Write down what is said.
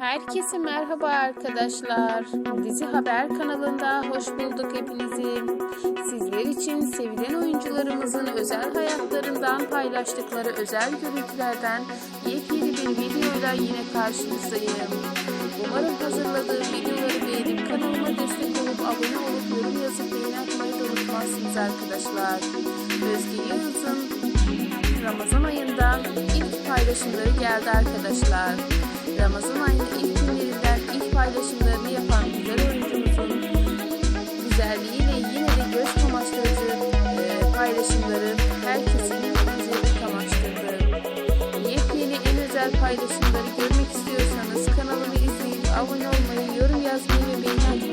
Herkese merhaba arkadaşlar. Dizi Haber kanalında hoş bulduk hepinizi. Sizler için sevilen oyuncularımızın özel hayatlarından paylaştıkları özel görüntülerden yepyeni bir videoyla yine karşınızdayım. Umarım hazırladığım videoları beğenip kanalıma destek olup abone olup yorum yazıp beğeni atmayı da unutmazsınız arkadaşlar. Özge Yağız'ın Ramazan paylaşımları geldi arkadaşlar. Ramazan ayının ilk günlerinden ilk paylaşımlarını yapan güzel oyuncumuzun güzelliğiyle yine de göz kamaştırıcı e, paylaşımları herkesin üzerini kamaştırdı. Yepyeni en özel paylaşımları görmek istiyorsanız kanalımı izleyip abone olmayı, yorum yazmayı ve beğeni